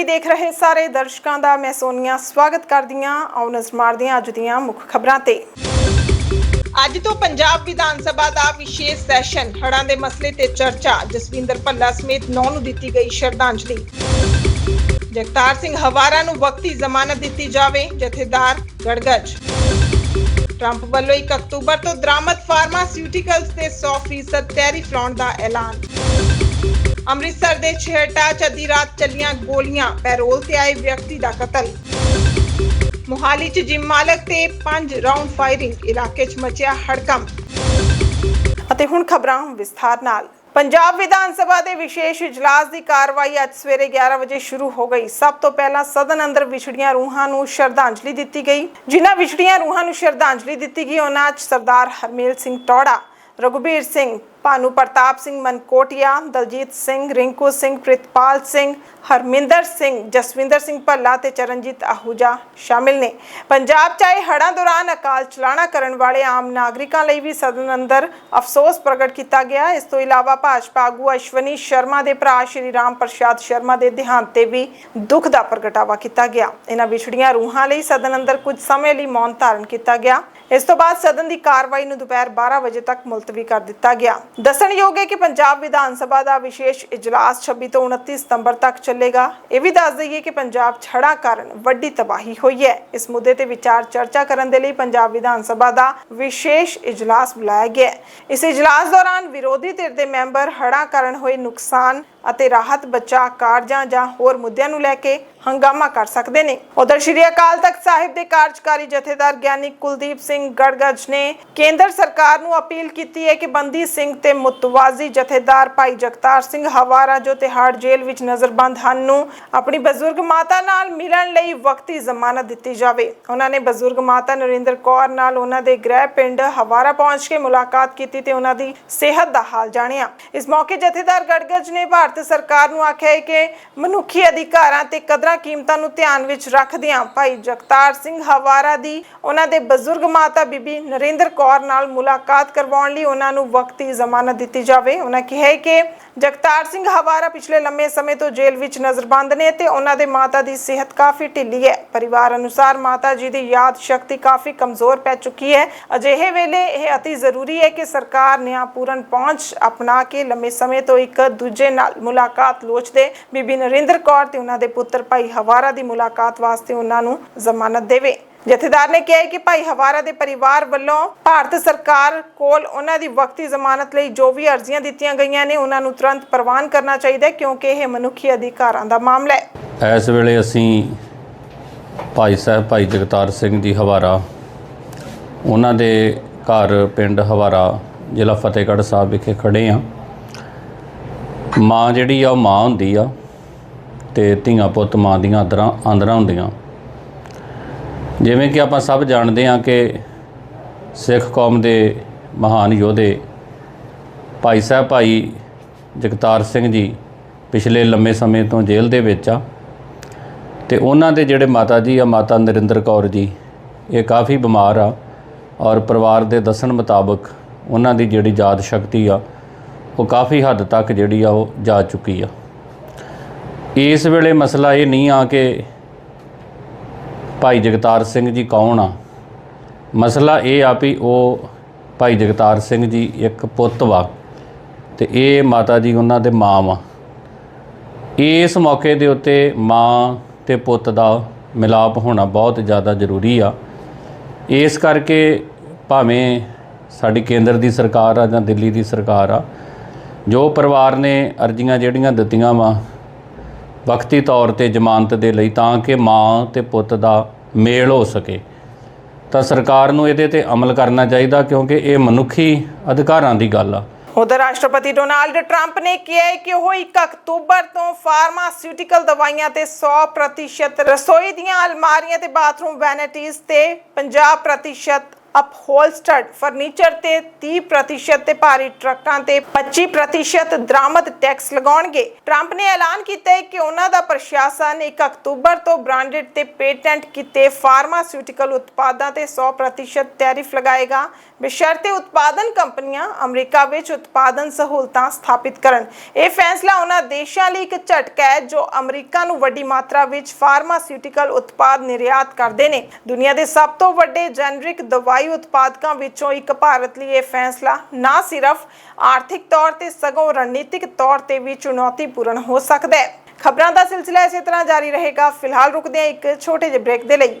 TV ਦੇਖ ਰਹੇ ਸਾਰੇ ਦਰਸ਼ਕਾਂ ਦਾ ਮੈਂ ਸੋਨੀਆ ਸਵਾਗਤ ਕਰਦੀ ਹਾਂ। ਆਓ ਨਜ਼ਰ ਮਾਰਦੇ ਹਾਂ ਅੱਜ ਦੀਆਂ ਮੁੱਖ ਖਬਰਾਂ ਤੇ। ਅੱਜ ਤੋਂ ਪੰਜਾਬ ਵਿਧਾਨ ਸਭਾ ਦਾ ਵਿਸ਼ੇਸ਼ ਸੈਸ਼ਨ, ਹੜ੍ਹਾਂ ਦੇ ਮਸਲੇ ਤੇ ਚਰਚਾ, ਜਸਵਿੰਦਰ ਭੱਲਾ ਸਮੇਤ ਨੌ ਨੂੰ ਦਿੱਤੀ ਗਈ ਸ਼ਰਧਾਂਜਲੀ। ਜਗਤਾਰ ਸਿੰਘ ਹਵਾਰਾ ਨੂੰ ਵਕਤੀ ਜ਼ਮਾਨਤ ਦਿੱਤੀ ਜਾਵੇ, ਜਥੇਦਾਰ ਗੜਗੜ ਟਰੰਪ ਵੱਲੋਂ 1 ਅਕਤੂਬਰ ਤੋਂ ਦਰਾਮਦ ਫਾਰਮਾਸਿਊਟੀਕਲਸ ਤੇ 100% ਟੈਰਿਫ ਲਾਉਣ ਦਾ ਐਲਾਨ। ਅੰਮ੍ਰਿਤਸਰ ਦੇ ਛੇਹਟਾ ਚ ਅੱਧੀ ਰਾਤ ਚੱਲੀਆਂ ਗੋਲੀਆਂ, ਪੈਰੋਲ ਤੇ ਆਏ ਵਿਅਕਤੀ ਦਾ ਕਤਲ। ਮੁਹਾਲੀ ਚ ਜਿਮ ਮਾਲਕ ਤੇ 5 ਰਾਉਂਡ ਫਾਇਰਿੰਗ, ਇਲਾਕੇ ਚ ਮਚਿਆ ਹੜਕੰਪ। ਅਤੇ ਹੁਣ ਖਬਰਾਂ ਵਿਸਥਾਰ ਨਾਲ। ਪੰਜਾਬ ਵਿਧਾਨ ਸਭਾ ਦੇ ਵਿਸ਼ੇਸ਼ ਇਜਲਾਸ ਦੀ ਕਾਰਵਾਈ ਅੱਜ ਸਵੇਰੇ 11 ਵਜੇ ਸ਼ੁਰੂ ਹੋ ਗਈ। ਸਭ ਤੋਂ ਪਹਿਲਾਂ ਸਦਨ ਅੰਦਰ ਵਿਛੜੀਆਂ ਰੂਹਾਂ ਨੂੰ ਸ਼ਰਧਾਂਜਲੀ ਦਿੱਤੀ ਗਈ। ਜਿਨ੍ਹਾਂ ਵਿਛੜੀਆਂ ਰੂਹਾਂ ਨੂੰ ਸ਼ਰਧਾਂਜਲੀ ਦਿੱਤੀ ਗਈ, ਉਹਨਾਂ 'ਚ ਸਰਦਾਰ ਹਰਮੇਲ ਸਿੰਘ ਟੌੜਾ, ਰਘੁਬੀਰ ਸਿੰਘ ਭਾਨੂ ਪ੍ਰਤਾਪ ਸਿੰਘ, ਮਨਕੋਟਿਆ, ਦਲਜੀਤ ਸਿੰਘ, ਰਿੰਕੂ ਸਿੰਘ, ਪ੍ਰਿਤਪਾਲ ਸਿੰਘ, ਹਰਮਿੰਦਰ ਸਿੰਘ, ਜਸਵਿੰਦਰ ਸਿੰਘ ਭੱਲਾ ਤੇ ਚਰਨਜੀਤ ਆਹੂਜਾ ਸ਼ਾਮਿਲ ਨੇ। ਪੰਜਾਬ 'ਚ ਆਏ ਹੜ੍ਹਾਂ ਦੌਰਾਨ ਅਕਾਲ ਚਲਾਣਾ ਕਰਨ ਵਾਲੇ ਆਮ ਨਾਗਰਿਕਾਂ ਲਈ ਵੀ ਸਦਨ ਅੰਦਰ ਅਫਸੋਸ ਪ੍ਰਗਟ ਕੀਤਾ ਗਿਆ। ਇਸ ਤੋਂ ਇਲਾਵਾ ਭਾਜਪਾ ਆਗੂ ਅਸ਼ਵਨੀ ਸ਼ਰਮਾ ਦੇ ਭਰਾ ਸ਼੍ਰੀ ਰਾਮ ਪ੍ਰਸਾਦ ਸ਼ਰਮਾ ਦੇ ਦੇਹਾਂਤ ਤੇ ਵੀ ਦੁੱਖ ਦਾ ਪ੍ਰਗਟਾਵਾ ਕੀਤਾ ਗਿਆ। ਇਹਨਾਂ ਵਿਛੜੀਆਂ ਰੂਹਾਂ ਲਈ ਸਦਨ ਅੰਦਰ ਕੁਝ ਸਮੇਂ ਲਈ ਮੌਨ ਧਾਰਨ ਕੀਤਾ ਗਿਆ। ਇਸ ਤੋਂ ਬਾਅਦ ਸਦਨ ਦੀ ਕਾਰਵਾਈ ਨੂੰ ਦੁਪਹਿਰ 12 ਵਜੇ ਤੱਕ ਮੁਲਤਵੀ ਕਰ ਦਿੱਤਾ ਗਿਆ। ਦੱਸਣਯੋਗ ਹੈ ਕਿ ਪੰਜਾਬ ਵਿਧਾਨ ਸਭਾ ਦਾ ਵਿਸ਼ੇਸ਼ ਇਜਲਾਸ 26 ਤੋਂ 29 ਸਤੰਬਰ ਤੱਕ ਚੱਲੇਗਾ। ਇਹ ਵੀ ਦੱਸ ਦਈਏ ਕਿ ਪੰਜਾਬ 'ਚ ਕਾਰਨ ਵੱਡੀ ਤਬਾਹੀ ਹੋਈ ਹੈ। ਇਸ ਮੁੱਦੇ ਤੇ ਵਿਚਾਰ ਚਰਚਾ ਕਰਨ ਦੇ ਲਈ ਪੰਜਾਬ ਵਿਧਾਨ ਸਭਾ ਦਾ ਵਿਸ਼ੇਸ਼ ਇਜਲਾਸ ਬੁਲਾਇਆ ਗਿਆ ਇਸ ਇਜਲਾਸ ਦੌਰਾਨ ਵਿਰੋਧੀ ਧਿਰ ਦੇ ਮੈਂਬਰ ਹੜ੍ਹਾਂ ਕਾਰਨ ਹੋਏ ਨੁਕਸਾਨ ਅਤੇ ਰਾਹਤ ਬਚਾਅ ਕਾਰਜਾਂ ਜਾਂ ਹੋਰ ਮੁੱਦਿਆਂ ਨੂੰ ਲੈ ਕੇ ਹੰਗਾਮਾ ਕਰ ਸਕਦੇ ਨੇ। ਉਧਰ ਸ਼੍ਰੀ ਅਕਾਲ ਤਖਤ ਸਾਹਿਬ ਦੇ ਕਾਰਜਕਾਰੀ ਜਥੇਦਾਰ ਗਿਆਨੀ ਕੁਲਦੀਪ ਸਿੰਘ ਗੜਗੜ ਨੇ ਕੇਂਦਰ ਸਰਕਾਰ ਨੂੰ ਅਪੀਲ ਕੀਤੀ ਹੈ ਕਿ ਬੰਦੀ ਸਿੰਘ ਤੇ ਮੁਤਵਾਜ਼ੀ ਜਥੇਦਾਰ ਭਾਈ ਜਗਤਾਰ ਸਿੰਘ ਹਵਾਰਾ ਜੋ ਤਿਹਾੜ ਜੇਲ੍ਹ ਵਿੱਚ ਨਜ਼ਰਬੰਦ ਹਨ ਨੂੰ ਆਪਣੀ ਬਜ਼ੁਰਗ ਮਾਤਾ ਨਾਲ ਮਿਲਣ ਲਈ ਵਕਤੀ ਜ਼ਮਾਨਤ ਦਿੱਤੀ ਜਾਵੇ। ਉਹਨਾਂ ਨੇ ਬਜ਼ੁਰਗ ਮਾਤਾ ਨਰਿੰਦਰ ਕੌਰ ਨਾਲ ਉਹਨਾਂ ਦੇ ਗ੍ਰਹਿ ਪਿੰਡ ਹਵਾਰਾ ਪਹੁੰਚ ਕੇ ਮੁਲਾਕਾਤ ਕੀਤੀ ਤੇ ਉਹਨਾਂ ਦੀ ਸਿਹਤ ਦਾ ਹਾਲ ਜਾਣਿਆ। ਇਸ ਮੌਕੇ ਜਥੇਦਾਰ ਗੜਗੜ ਨੇ ਭਾਰਤ ਸਰਕਾਰ ਨੂੰ ਆਖਿਆ ਹੈ ਕਿ ਮਨੁੱਖੀ ਅਧਿਕਾਰਾਂ ਤੇ ਕਦਰਾਂ ਕੀਮਤਾਂ ਨੂੰ ਧਿਆਨ ਵਿੱਚ ਰੱਖਦਿਆਂ ਭਾਈ ਜਗਤਾਰ ਸਿੰਘ ਹਵਾਰਾ ਦੀ ਉਹਨਾਂ ਦੇ ਬਜ਼ੁਰਗ ਮਾਤਾ ਬੀਬੀ ਨਰਿੰਦਰ ਕੌਰ ਨਾਲ ਮੁਲਾਕਾਤ ਕਰਵਾਉਣ ਲਈ ਉਹਨਾਂ ਨੂੰ ਵਕਤੀ ਜ਼ਮਾਨਤ ਦਿੱਤੀ ਜਾਵੇ। ਉਹਨਾਂ ਕਿਹਾ ਕਿ ਜਗਤਾਰ ਸਿੰਘ ਹਵਾਰਾ ਪਿਛਲੇ ਲੰਮੇ ਸਮੇਂ ਤੋਂ ਜੇਲ੍ਹ ਵਿੱਚ ਨਜ਼ਰਬੰਦ ਨੇ ਤੇ ਉਹਨਾਂ ਦੇ ਮਾਤਾ ਦੀ ਸਿਹਤ ਕਾਫੀ ਢਿੱਲੀ ਹੈ। ਪਰਿਵਾਰ ਅਨੁਸਾਰ ਮਾਤਾ ਜੀ ਦੀ ਯਾਦ ਸ਼ਕਤੀ ਕਾਫੀ ਕਮਜ਼ੋਰ ਪੈ ਚੁੱਕੀ ਹੈ। ਅਜਿਹੇ ਵੇਲੇ ਇਹ ਅਤੀ ਜ਼ਰੂਰੀ ਹੈ ਕਿ ਸਰਕਾਰ ਨਿਆਂਪੂਰਨ ਪਹੁੰਚ ਅਪਣਾ ਕੇ ਲੰਮੇ ਸਮੇਂ ਤੋਂ ਇੱਕ ਦੂਜੇ ਨਾਲ ਮੁਲਾਕਾਤ ਲੋਚਦੇ। ਬੀਬੀ ਨਰਿੰਦਰ ਕੌਰ ਤੇ ਉਹਨਾਂ ਦੇ ਪੁੱਤਰ ਭਾਈ ਹਵਾਰਾ ਦੀ ਮੁਲਾਕਾਤ ਵਾਸਤੇ ਉਹਨਾਂ ਨੂੰ ਜ਼ਮਾਨਤ ਦੇਵੇ। ਜਥੇਦਾਰ ਨੇ ਕਿਹਾ ਕਿ ਭਾਈ ਹਵਾਰਾ ਦੇ ਪਰਿਵਾਰ ਵੱਲੋਂ ਭਾਰਤ ਸਰਕਾਰ ਕੋਲ ਉਹਨਾਂ ਦੀ ਵਕਤੀ ਜ਼ਮਾਨਤ ਲਈ ਜੋ ਵੀ ਅਰਜ਼ੀਆਂ ਦਿੱਤੀਆਂ ਗਈਆਂ ਨੇ, ਉਹਨਾਂ ਨੂੰ ਤੁਰੰਤ ਪ੍ਰਵਾਨ ਕਰਨਾ ਚਾਹੀਦਾ ਹੈ, ਕਿਉਂਕਿ ਇਹ ਮਨੁੱਖੀ ਅਧਿਕਾਰਾਂ ਦਾ ਮਾਮਲਾ ਹੈ। ਇਸ ਵੇਲੇ ਅਸੀਂ ਭਾਈ ਸਾਹਿਬ, ਭਾਈ ਜਗਤਾਰ ਸਿੰਘ ਜੀ ਹਵਾਰਾ, ਉਹਨਾਂ ਦੇ ਘਰ ਪਿੰਡ ਹਵਾਰਾ, ਜ਼ਿਲ੍ਹਾ ਫਤਿਹਗੜ੍ਹ ਸਾਹਿਬ ਵਿਖੇ ਖੜੇ ਆ ਮਾਂ ਜਿਹੜੀ ਆ, ਉਹ ਮਾਂ ਹੁੰਦੀ ਆ ਤੇ ਧੀਆਂ ਪੁੱਤ ਮਾਂ ਦੀਆਂ ਆਂਦਰਾਂ ਆਂਦਰਾਂ ਹੁੰਦੀਆਂ। ਜਿਵੇਂ ਕਿ ਆਪਾਂ ਸਭ ਜਾਣਦੇ ਹਾਂ ਕਿ ਸਿੱਖ ਕੌਮ ਦੇ ਮਹਾਨ ਯੋਧੇ ਭਾਈ ਸਾਹਿਬ ਭਾਈ ਜਗਤਾਰ ਸਿੰਘ ਜੀ ਪਿਛਲੇ ਲੰਮੇ ਸਮੇਂ ਤੋਂ ਜੇਲ੍ਹ ਦੇ ਵਿੱਚ ਆ ਤੇ ਉਹਨਾਂ ਦੇ ਜਿਹੜੇ ਮਾਤਾ ਜੀ ਆ, ਮਾਤਾ ਨਰਿੰਦਰ ਕੌਰ ਜੀ, ਇਹ ਕਾਫੀ ਬਿਮਾਰ ਆ ਔਰ ਪਰਿਵਾਰ ਦੇ ਦੱਸਣ ਮੁਤਾਬਕ ਉਹਨਾਂ ਦੀ ਜਿਹੜੀ ਯਾਦ ਸ਼ਕਤੀ ਆ, ਉਹ ਕਾਫੀ ਹੱਦ ਤੱਕ ਜਿਹੜੀ ਆ, ਉਹ ਜਾ ਚੁੱਕੀ ਆ। ਇਸ ਵੇਲੇ ਮਸਲਾ ਇਹ ਨਹੀਂ ਆ ਕਿ ਭਾਈ ਜਗਤਾਰ ਸਿੰਘ ਜੀ ਕੌਣ ਆ? ਮਸਲਾ ਇਹ ਆ ਵੀ ਉਹ ਭਾਈ ਜਗਤਾਰ ਸਿੰਘ ਜੀ ਇੱਕ ਪੁੱਤ ਵਾ ਤੇ ਇਹ ਮਾਤਾ ਜੀ ਉਹਨਾਂ ਦੇ ਮਾਂ ਵਾ। ਇਸ ਮੌਕੇ ਦੇ ਉੱਤੇ ਮਾਂ ਤੇ ਪੁੱਤ ਦਾ ਮਿਲਾਪ ਹੋਣਾ ਬਹੁਤ ਜ਼ਿਆਦਾ ਜ਼ਰੂਰੀ ਆ। ਇਸ ਕਰਕੇ ਭਾਵੇਂ ਸਾਡੀ ਕੇਂਦਰ ਦੀ ਸਰਕਾਰ ਆ ਜਾਂ ਦਿੱਲੀ ਦੀ ਸਰਕਾਰ ਆ, ਜੋ ਪਰਿਵਾਰ ਨੇ ਅਰਜ਼ੀਆਂ ਜਿਹੜੀਆਂ ਦਿੱਤੀਆਂ ਵਾ ਵਕਤੀ ਤੌਰ ਤੇ ਜ਼ਮਾਨਤ ਦੇ ਲਈ ਤਾਂ ਕਿ ਮਾਂ ਤੇ ਪੁੱਤ ਦਾ ਮੇਲ ਹੋ ਸਕੇ। ਤਾਂ ਸਰਕਾਰ ਨੂੰ ਇਹਦੇ ਤੇ ਅਮਲ ਕਰਨਾ ਚਾਹੀਦਾ ਕਿਉਂਕਿ ਇਹ ਮਨੁੱਖੀ ਅਧਿਕਾਰਾਂ ਦੀ ਗੱਲ ਆ। ਉਧਰ ਰਾਸ਼ਟਰਪਤੀ ਡੋਨਾਲਡ ਟਰੰਪ ਨੇ ਕਿਹਾ ਹੈ ਕਿ ਉਹ 1 ਅਕਤੂਬਰ ਤੋਂ ਫਾਰਮਾਸਿਊਟੀਕਲ ਦਵਾਈਆਂ ਤੇ 100% ਰਸੋਈ ਦੀਆਂ ਅਲਮਾਰੀਆਂ ਤੇ ਬਾਥਰੂਮ ਵੈਨਿਟੀਜ਼ ਤੇ 50% ਅਪਹੋਲਸਟਰਡ ਫਰਨੀਚਰ ਤੇ 30% ਤੇ ਭਾਰੀ ਟਰੱਕਾਂ ਤੇ 25% ਦਰਾਮਦ ਟੈਕਸ ਲਗਾਉਣਗੇ। ਟਰੰਪ ਨੇ ਐਲਾਨ ਕੀਤਾ ਹੈ ਕਿ ਉਹਨਾਂ ਦਾ ਪ੍ਰਸ਼ਾਸਨ 1 ਅਕਤੂਬਰ ਤੋਂ ਬ੍ਰਾਂਡਡ ਤੇ ਪੇਟੈਂਟ ਕੀਤੇ ਫਾਰਮਾਸਿਊਟੀਕਲ ਉਤਪਾਦਾਂ ਤੇ 100% ਟੈਰਿਫ ਲਗਾਏਗਾ। ਬਸ਼ਰਤੇ ਉਤਪਾਦਨ ਕੰਪਨੀਆਂ ਅਮਰੀਕਾ ਵਿੱਚ ਉਤਪਾਦਨ ਸਹੂਲਤਾਂ ਸਥਾਪਿਤ ਕਰਨ। ਇਹ ਫੈਸਲਾ ਉਹਨਾਂ ਦੇਸ਼ਾਂ ਲਈ ਇੱਕ ਝਟਕਾ ਹੈ ਜੋ ਅਮਰੀਕਾ ਨੂੰ ਵੱਡੀ ਮਾਤਰਾ ਵਿੱਚ ਫਾਰਮਾਸਿਊਟੀਕਲ ਉਤਪਾਦ ਨਿਰਯਾਤ ਕਰਦੇ ਨੇ। ਦੁਨੀਆ ਦੇ ਸਭ ਤੋਂ ਵੱਡੇ ਜੈਨਰਿਕ ਦਵਾਈ ਉਤਪਾਦਕਾਂ ਵਿੱਚੋਂ ਇੱਕ ਭਾਰਤ ਲਈ ਇਹ ਫੈਸਲਾ ਨਾ ਸਿਰਫ ਆਰਥਿਕ ਤੌਰ ਤੇ, ਸਗੋਂ ਰਣਨੀਤਿਕ ਤੌਰ ਤੇ ਵੀ ਚੁਣੌਤੀਪੂਰਨ ਹੋ ਸਕਦਾ ਹੈ। ਖਬਰਾਂ ਦਾ ਸਿਲਸਿਲਾ ਇਸੇ ਤਰ੍ਹਾਂ ਜਾਰੀ ਰਹੇਗਾ। ਫਿਲਹਾਲ ਰੁਕਦੇ ਹਾਂ ਇੱਕ ਛੋਟੇ ਜਿਹੇ ਬ੍ਰੇਕ ਦੇ ਲਈ।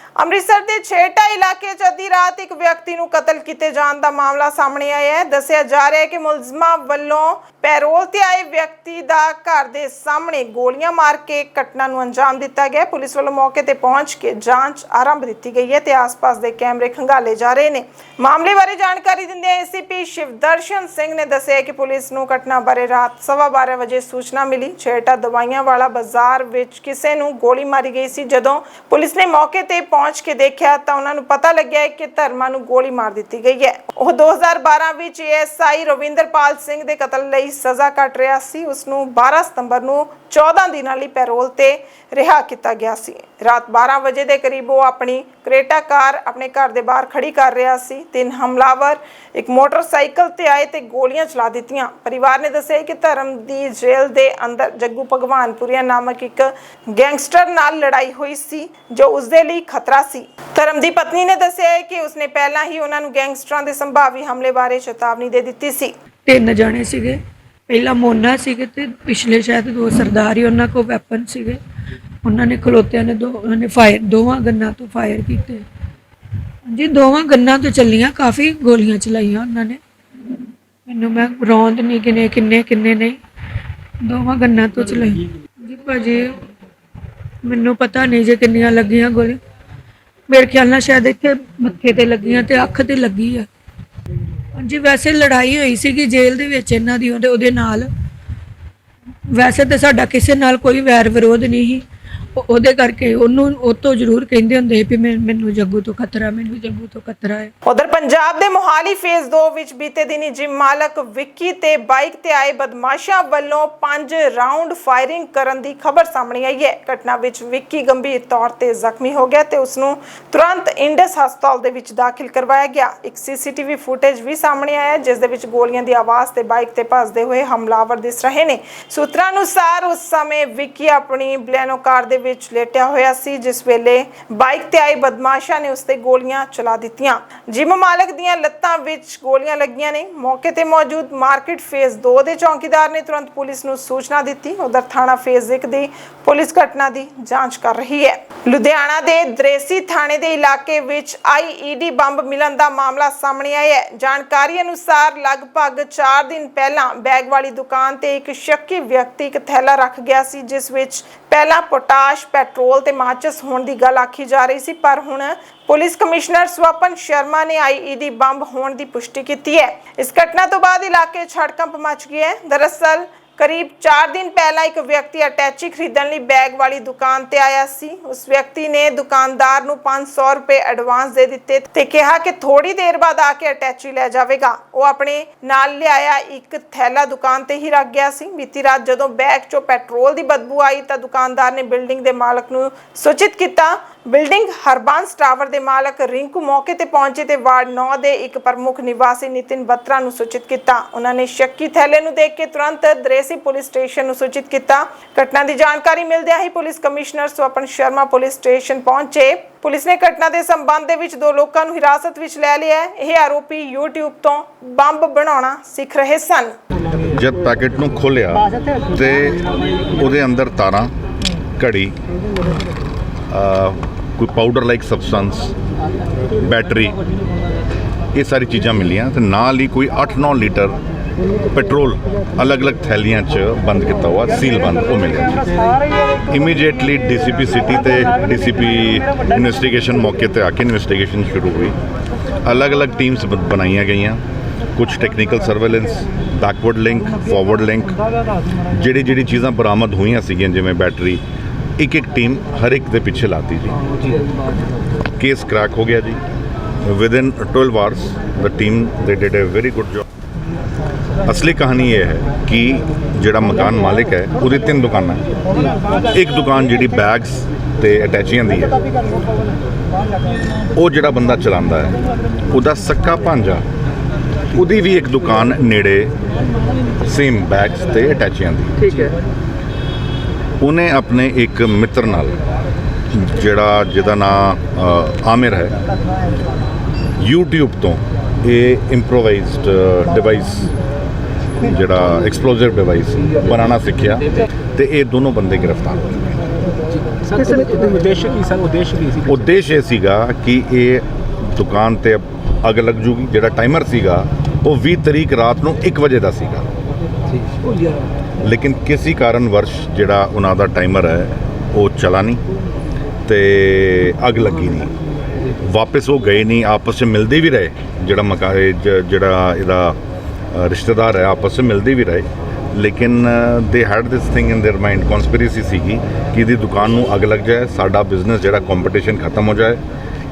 ਅੰਮ੍ਰਿਤਸਰ ਦੇ ਛੇਟਾ ਇਲਾਕੇ 'ਚ ਅੱਧੀ ਰਾਤ ਇੱਕ ਵਿਅਕਤੀ ਨੂੰ ਕਤਲ ਕੀਤੇ ਜਾਣ ਦਾ ਮਾਮਲਾ ਸਾਹਮਣੇ ਆਇਆ ਹੈ। ਦੱਸਿਆ ਜਾ ਰਿਹਾ ਹੈ ਕਿ ਮੁਲਜ਼ਮਾਂ ਵੱਲੋਂ ਪੈਰੋਲ ਤੇ ਆਏ ਵਿਅਕਤੀ ਦਾ ਘਰ ਦੇ ਸਾਹਮਣੇ ਗੋਲੀਆਂ ਮਾਰ ਕੇ ਘਟਨਾ ਨੂੰ ਅੰਜਾਮ ਦਿੱਤਾ ਗਿਆ ਪੁਲਿਸ ਵੱਲੋਂ ਮੌਕੇ ਤੇ ਪਹੁੰਚ ਕੇ ਜਾਂਚ ਆਰੰਭ ਦਿੱਤੀ ਗਈ ਹੈ ਤੇ ਆਸ-ਪਾਸ ਦੇ ਕੈਮਰੇ ਖੰਗਾਲੇ ਜਾ ਰਹੇ ਨੇ। ਮਾਮਲੇ ਬਾਰੇ ਜਾਣਕਾਰੀ ਦਿੰਦੇ ਏਸੀਪੀ ਸ਼ਿਵਦਰਸ਼ਨ ਸਿੰਘ ਨੇ ਦੱਸਿਆ ਕਿ ਪੁਲਿਸ ਨੂੰ ਘਟਨਾ ਬਾਰੇ ਰਾਤ 12:30 ਵਜੇ ਸੂਚਨਾ ਮਿਲੀ। ਛੇਟਾ ਦਵਾਈਆਂ ਵਾਲਾ ਬਾਜ਼ਾਰ ਵਿੱਚ ਕਿਸੇ ਨੂੰ ਗੋਲੀ ਮਾਰੀ ਗਈ ਸੀ। ਜਦੋਂ ਪੁਲਿਸ ਨੇ ਮੌਕੇ ਤੇ ਪਹੁੰਚ ਕੇ ਦੇਖਿਆ ਤਾਂ ਉਹਨਾਂ ਨੂੰ ਪਤਾ ਲੱਗਿਆ ਕਿ ਧਰਮਾ ਨੂੰ ਗੋਲੀ ਮਾਰ ਦਿੱਤੀ ਗਈ ਹੈ। ਉਹ 2012 ਵਿੱਚ ਏਐਸਆਈ ਰਵਿੰਦਰਪਾਲ ਸਿੰਘ ਦੇ ਕਤਲ ਲਈ ਸਜ਼ਾ ਕੱਟ ਰਿਹਾ ਸੀ। ਉਸ ਨੂੰ 12 ਸਤੰਬਰ ਨੂੰ 14 ਦਿਨਾਂ ਲਈ ਪੈਰੋਲ ਤੇ ਰਿਹਾ ਕੀਤਾ ਗਿਆ ਸੀ। ਰਾਤ 12 ਵਜੇ ਦੇ ਕਰੀਬ ਉਹ ਆਪਣੀ ਕ੍ਰੇਟਾ ਕਾਰ ਆਪਣੇ ਘਰ ਦੇ ਬਾਹਰ ਖੜੀ ਕਰ ਰਿਹਾ ਸੀ। ਤਿੰਨ ਹਮਲਾਵਰ ਇੱਕ ਮੋਟਰਸਾਈਕਲ ਤੇ ਆਏ ਤੇ ਗੋਲੀਆਂ ਚਲਾ ਦਿੱਤੀਆਂ। ਪਰਿਵਾਰ ਨੇ ਦੱਸਿਆ ਕਿ ਧਰਮ ਦੀ ਜੇਲ੍ਹ ਦੇ ਅੰਦਰ ਜੱਗੂ ਭਗਵਾਨਪੁਰੀਆ ਨਾਮਕ ਇੱਕ ਗੈਂਗਸਟਰ ਨਾਲ ਲੜਾਈ ਹੋਈ ਸੀ, ਜੋ ਉਸ ਦੇ ਲਈ ਖਤਰਾ ਸੀ। ਧਰਮ ਦੀ ਪਤਨੀ ਨੇ ਦੱਸਿਆ ਹੈ ਕਿ ਉਸਨੇ ਪਹਿਲਾਂ ਹੀ ਉਹਨਾਂ ਨੂੰ ਗੈਂਗਸਟਰਾਂ ਦੇ ਸੰਭਾਵੀ ਹਮਲੇ ਬਾਰੇ ਚੇਤਾਵਨੀ ਦੇ ਦਿੱਤੀ ਸੀ। ਤਿੰਨ ਜਾਣੇ ਸੀਗੇ। ਪਹਿਲਾਂ ਮੋਨਾ ਸੀਗੇ ਤੇ ਪਿਛਲੇ ਸ਼ਾਇਦ ਦੋ ਸਰਦਾਰ ਹੀ ਉਹਨਾਂ ਕੋਲ ਵੈਪਨ ਸੀਗੇ। ਉਹਨਾਂ ਨੇ ਖਲੋਤਿਆਂ ਨੇ ਦੋ, ਉਹਨਾਂ ਨੇ ਫਾਇਰ ਦੋਵਾਂ ਗੰਨਾਂ ਤੋਂ ਫਾਇਰ ਕੀਤੇ। ਜੀ ਦੋਵਾਂ ਗੰਨਾਂ ਤੋਂ ਚੱਲੀਆਂ, ਕਾਫੀ ਗੋਲੀਆਂ ਚਲਾਈਆਂ ਉਹਨਾਂ ਨੇ। ਮੈਨੂੰ ਮੈਂ ਰੌਂਦ ਨਹੀਂ ਕਿਨੇ, ਕਿੰਨੇ ਕਿੰਨੇ ਨਹੀਂ, ਦੋਵਾਂ ਗੰਨਾਂ ਤੋਂ ਚਲਾਈ ਜੀ ਭਾਜੀ, ਮੈਨੂੰ ਪਤਾ ਨਹੀਂ ਜੇ ਕਿੰਨੀਆਂ ਲੱਗੀਆਂ ਗੋਲੀ ਮੇਰੇ ਖਿਆਲ ਨਾਲ ਸ਼ਾਇਦ ਇੱਥੇ ਮੱਥੇ ਤੇ ਲੱਗੀਆਂ ਤੇ ਅੱਖ ਤੇ ਲੱਗੀ ਆ। ਹਾਂਜੀ, ਵੈਸੇ ਲੜਾਈ ਹੋਈ ਸੀਗੀ ਜੇਲ੍ਹ ਦੇ ਵਿੱਚ ਇਹਨਾਂ ਦੀ ਉਹਦੇ ਉਹਦੇ ਨਾਲ। ਵੈਸੇ ਤਾਂ ਸਾਡਾ ਕਿਸੇ ਨਾਲ ਕੋਈ ਵੈਰ ਵਿਰੋਧ ਨਹੀਂ ਸੀ। ਉਹਦੇ ਕਰਕੇ ਉਹਨੂੰ ਉਹ ਤੋਂ ਜ਼ਰੂਰ ਕਹਿੰਦੇ ਹੁੰਦੇ ਵੀ ਮੈਨੂੰ ਜੱਗੂ ਤੋਂ ਖਤਰਾ, ਮੈਨੂੰ ਜੱਗੂ ਤੋਂ ਖਤਰਾ ਹੈ। ਉਧਰ ਪੰਜਾਬ ਦੇ ਮੋਹਾਲੀ ਫੇਜ਼ 2 ਵਿੱਚ ਬੀਤੇ ਦਿਨੀ ਜਿਮ ਮਾਲਕ ਵਿੱਕੀ ਤੇ ਬਾਈਕ ਤੇ ਆਏ ਬਦਮਾਸ਼ਾਂ ਵੱਲੋਂ 5 ਰਾਉਂਡ ਫਾਇਰਿੰਗ ਕਰਨ ਦੀ ਖਬਰ ਸਾਹਮਣੇ ਆਈ ਹੈ। ਘਟਨਾ ਵਿੱਚ ਵਿੱਕੀ ਗੰਭੀਰ ਤੌਰ ਤੇ ਜ਼ਖਮੀ ਹੋ ਗਿਆ ਤੇ ਉਸ ਨੂੰ ਤੁਰੰਤ ਇੰਡਸ ਹਸਪਤਾਲ ਦੇ ਵਿੱਚ ਦਾਖਲ ਕਰਵਾਇਆ ਗਿਆ। ਇੱਕ ਸੀਸੀਟੀਵੀ ਫੁਟੇਜ ਵੀ ਸਾਹਮਣੇ ਆਇਆ ਜਿਸ ਦੇ ਵਿੱਚ ਗੋਲੀਆਂ ਦੀ ਆਵਾਜ਼ ਤੇ ਬਾਈਕ ਤੇ ਭੱਜਦੇ ਹੋਏ ਹਮਲਾਵਰ ਦਿਸ ਰਹੇ ਨੇ। ਸੂਤਰਾਂ ਅਨੁਸਾਰ ਉਸ ਸਮੇਂ ਵਿੱਕੀ ਆਪਣੀ ਬਲੈਨੋ ਕਾਰ ਦੇ ਵਿੱਚ ਲੇਟਿਆ ਹੋਇਆ ਸੀ, ਜਿਸ ਵੇਲੇ ਬਾਈਕ ਤੇ ਆਏ ਬਦਮਾਸ਼ਾਂ ਨੇ ਉਸ ਤੇ ਗੋਲੀਆਂ ਚਲਾ ਦਿੱਤੀਆਂ। ਜਿਮ ਮਾਲਕ ਦੀਆਂ ਲੱਤਾਂ ਵਿੱਚ ਗੋਲੀਆਂ ਲੱਗੀਆਂ ਨੇ। ਮੌਕੇ ਤੇ ਮੌਜੂਦ ਮਾਰਕੀਟ ਫੇਜ਼ 2 ਦੇ ਚੌਕੀਦਾਰ ਨੇ ਤੁਰੰਤ ਪੁਲਿਸ ਨੂੰ ਸੂਚਨਾ ਦਿੱਤੀ। ਉਧਰ ਥਾਣਾ ਫੇਜ਼ 1 ਦੀ ਪੁਲਿਸ ਘਟਨਾ ਦੀ ਜਾਂਚ ਕਰ ਰਹੀ ਹੈ। ਲੁਧਿਆਣਾ ਦੇ ਦ੍ਰੇਸੀ ਥਾਣੇ ਦੇ ਇਲਾਕੇ ਵਿੱਚ ਆਈਈਡੀ ਬੰਬ ਮਿਲਣ ਦਾ ਮਾਮਲਾ ਸਾਹਮਣੇ ਆਇਆ ਹੈ। ਜਾਣਕਾਰੀ ਅਨੁਸਾਰ ਲਗਭਗ 4 ਦਿਨ ਪਹਿਲਾਂ ਬੈਗ ਵਾਲੀ ਦੁਕਾਨ ਤੇ ਇੱਕ ਸ਼ੱਕੀ ਵਿਅਕਤੀ ਇੱਕ ਥੈਲਾ ਰੱਖ ਗਿਆ ਸੀ, ਜਿਸ ਵਿੱਚ ਪਹਿਲਾਂ ਪੋਟਾਸ਼ ਪੈਟਰੋਲ ਤੇ ਮਾਚਸ ਹੋਣ ਦੀ ਗੱਲ ਆਖੀ ਜਾ ਰਹੀ ਸੀ, ਪਰ ਹੁਣ ਪੁਲਿਸ ਕਮਿਸ਼ਨਰ ਸਵਪਨ ਸ਼ਰਮਾ ਨੇ ਆਈਈਡੀ ਬੰਬ ਹੋਣ ਦੀ ਪੁਸ਼ਟੀ ਕੀਤੀ ਹੈ। ਇਸ ਘਟਨਾ ਤੋਂ ਬਾਅਦ ਇਲਾਕੇ 'ਚ ਹੜਕੰਪ ਮਚ ਗਿਆ ਹੈ ਦਰਅਸਲ ਕਰੀਬ 4 ਦਿਨ ਪਹਿਲਾਂ ਇੱਕ ਵਿਅਕਤੀ ਅਟੈਚੀ ਖਰੀਦਣ ਲਈ ਬੈਗ ਵਾਲੀ ਦੁਕਾਨ ਤੇ ਆਇਆ ਸੀ। ਉਸ ਵਿਅਕਤੀ ਨੇ ਦੁਕਾਨਦਾਰ ਨੂੰ 500 ਰੁਪਏ ਐਡਵਾਂਸ ਦੇ ਦਿੱਤੇ ਤੇ ਕਿਹਾ ਕਿ ਥੋੜੀ ਦੇਰ ਬਾਅਦ ਆ ਕੇ ਅਟੈਚੀ ਲੈ ਜਾਵੇਗਾ। ਉਹ ਆਪਣੇ ਨਾਲ ਲਿਆਇਆ ਇੱਕ ਥੈਲਾ ਦੁਕਾਨ ਤੇ ਹੀ ਰੱਖ ਗਿਆ ਸੀ। ਬੀਤੀ ਰਾਤ ਜਦੋਂ ਬੈਗ 'ਚੋਂ ਪੈਟਰੋਲ ਦੀ ਬਦਬੂ ਆਈ ਤਾਂ ਦੁਕਾਨਦਾਰ ਨੇ ਬਿਲਡਿੰਗ ਦੇ ਮਾਲਕ ਨੂੰ ਸੂਚਿਤ ਕੀਤਾ ਬਿਲਡਿੰਗ ਹਰਬੰਸ ਟਾਵਰ ਦੇ ਮਾਲਕ ਰਿੰਕੂ ਮੌਕੇ ਤੇ ਪਹੁੰਚੇ ਤੇ ਵਾਰਡ 9 ਦੇ ਇੱਕ ਪ੍ਰਮੁੱਖ ਨਿਵਾਸੀ ਨਿਤਿਨ ਬੱਤਰਾ ਨੂੰ ਸੂਚਿਤ ਕੀਤਾ। ਉਹਨਾਂ ਨੇ ਸ਼ੱਕੀ ਥੈਲੇ ਨੂੰ ਦੇਖ ਕੇ ਤੁਰੰਤ ਦ੍ਰੇਸੀ ਪੁਲਿਸ ਸਟੇਸ਼ਨ ਨੂੰ ਸੂਚਿਤ ਕੀਤਾ। ਘਟਨਾ ਦੀ ਜਾਣਕਾਰੀ ਮਿਲਦਿਆਂ ਹੀ police commissioner Swapan Sharma police station ਪਹੁੰਚੇ। ਪੁਲਿਸ ਨੇ ਘਟਨਾ ਦੇ ਸੰਬੰਧ ਦੇ ਵਿੱਚ ਦੋ ਲੋਕਾਂ ਨੂੰ ਹਿਰਾਸਤ ਵਿੱਚ ਲੈ ਲਿਆ। ਹੈ ਇਹ ਆਰੋਪੀ YouTube ਤੋਂ ਬੰਬ ਬਣਾਉਣਾ ਸਿੱਖ ਰਹੇ ਸਨ। ਜਦ ਪੈਕੇਟ ਨੂੰ ਖੋਲਿਆ ਤੇ ਉਹਦੇ ਅੰਦਰ ਤਾਰਾਂ, ਘੜੀ ਕੋਈ ਪਾਊਡਰ ਲਾਈਕ ਸਬਸਟੈਂਸ ਬੈਟਰੀ ਇਹ ਸਾਰੀ ਚੀਜ਼ਾਂ ਮਿਲੀਆਂ ਤੇ ਨਾਲ ਹੀ ਕੋਈ 8-9 ਲੀਟਰ ਪੈਟਰੋਲ ਅਲੱਗ-ਅਲੱਗ ਥੈਲੀਆਂ 'ਚ ਬੰਦ ਕੀਤਾ ਹੋਇਆ ਸੀਲ ਬੰਦ, ਉਹ ਮਿਲਿਆ ਜੀ ਇਮੀਡੀਏਟਲੀ ਡੀਸੀਪੀ ਸਿਟੀ ਤੇ ਡੀਸੀਪੀ ਇਨਵੈਸਟੀਗੇਸ਼ਨ ਮੌਕੇ ਤੇ ਆ ਕੇ ਇਨਵੈਸਟੀਗੇਸ਼ਨ ਸ਼ੁਰੂ ਹੋਈ। ਅਲੱਗ-ਅਲੱਗ ਟੀਮਸ ਬ- ਬਣਾਈਆਂ ਗਈਆਂ। ਕੁਝ technical surveillance backward link forward link ਜਿਹੜੀ ਜਿਹੜੀ ਚੀਜ਼ਾਂ ਬਰਾਮਦ ਹੋਈਆਂ ਸੀਗੀਆਂ, ਜਿਵੇਂ ਬੈਟਰੀ ਇੱਕ ਇੱਕ ਟੀਮ ਹਰ ਇੱਕ ਦੇ ਪਿੱਛੇ ਲਾਤੀ ਜੀ। ਕੇਸ ਕ੍ਰੈਕ ਹੋ ਗਿਆ ਜੀ। Within 12 hours the team they did a very good job ਅਸਲੀ ਕਹਾਣੀ ਇਹ ਹੈ ਕਿ ਜਿਹੜਾ ਮਕਾਨ ਮਾਲਕ ਹੈ, ਉਹਦੀ ਤਿੰਨ ਦੁਕਾਨਾਂ ਹੈ। ਇੱਕ ਦੁਕਾਨ ਜਿਹੜੀ ਬੈਗਸ ਤੇ ਅਟੈਚੀਆਂ ਦੀ ਹੈ। ਉਹ ਜਿਹੜਾ ਬੰਦਾ ਚਲਾਉਂਦਾ ਹੈ, ਉਹਦਾ ਸੱਕਾ ਭਾਂਜਾ, ਉਹਦੀ ਵੀ ਇੱਕ ਦੁਕਾਨ ਨੇੜੇ ਸੇਮ ਬੈਗਸ ਤੇ ਅਟੈਚੀਆਂ ਦੀ ਠੀਕ ਹੈ। ਉਹਨੇ ਆਪਣੇ ਇੱਕ ਮਿੱਤਰ ਨਾਲ ਜਿਹੜਾ ਜਿਹਦਾ ਨਾਮ ਆਮਿਰ ਹੈ YouTube ਤੋਂ ਇਹ ਇੰਪਰੋਵਾਈਜ਼ਡ ਡਿਵਾਈਸ ਜਿਹੜਾ ਐਕਸਪਲੋਸਿਵ ਡਿਵਾਈਸ ਬਣਾਉਣਾ ਸਿੱਖਿਆ ਤੇ ਇਹ ਦੋਨੋਂ ਬੰਦੇ ਗ੍ਰਿਫਤਾਰ ਹੋ ਇਹਦਾ ਉਦੇਸ਼ ਕੀ ਸਰ? ਉਦੇਸ਼ ਕੀ ਸੀ ਉਦੇਸ਼ ਇਹ ਸੀਗਾ ਕਿ ਇਹ ਦੁਕਾਨ ਤੇ ਅੱਗ ਲੱਗ ਜੂਗੀ ਜਿਹੜਾ ਟਾਈਮਰ ਸੀਗਾ ਉਹ 20 ਤਰੀਕ ਰਾਤ ਨੂੰ 1 ਵਜੇ ਦਾ ਸੀਗਾ। ਲੇਕਿਨ ਕਿਸੇ ਕਾਰਨ ਵਰਸ਼ ਜਿਹੜਾ ਉਹਨਾਂ ਦਾ ਟਾਈਮਰ ਹੈ ਉਹ ਚਲਾ ਨਹੀਂ ਤੇ ਅੱਗ ਲੱਗੀ ਨਹੀਂ ਵਾਪਸ ਉਹ ਗਏ ਨਹੀਂ ਆਪਸ ਵਿੱਚ ਮਿਲਦੇ ਵੀ ਰਹੇ ਜਿਹੜਾ ਮਕਾ ਇਹ ਜ- ਜਿਹੜਾ ਇਹਦਾ ਅ, ਰਿਸ਼ਤੇਦਾਰ ਹੈ ਆਪਸ ਵਿੱਚ ਮਿਲਦੇ ਵੀ ਰਹੇ ਲੇਕਿਨ they had this thing in their mind conspiracy ਸੀਗੀ ਕਿ ਇਹਦੀ ਦੁਕਾਨ ਨੂੰ ਅੱਗ ਲੱਗ ਜਾਏ ਸਾਡਾ ਬਿਜ਼ਨਸ ਜਿਹੜਾ ਕੰਪੀਟੀਸ਼ਨ ਖਤਮ ਹੋ ਜਾਏ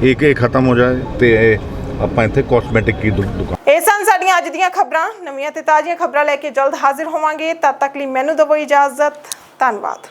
ਇੱਕ ਇਹ ਖਤਮ ਹੋ ਜਾਏ ਤੇ ਆਪਾਂ ਇੱਥੇ ਕਾਸਮੈਟਿਕ ਦੀ ਦੁਕਾਨ ਇਹ ਸਨ ਸਾਡੀਆਂ ਅੱਜ ਦੀਆਂ ਖਬਰਾਂ। ਨਵੀਆਂ ਤੇ ਤਾਜ਼ੀਆਂ ਖਬਰਾਂ ਲੈ ਕੇ ਜਲਦ ਹਾਜ਼ਰ ਹੋਵਾਂਗੇ। ਤਦ ਤੱਕ ਲਈ ਮੈਨੂੰ ਦਿਓ ਇਜਾਜ਼ਤ। ਧੰਨਵਾਦ।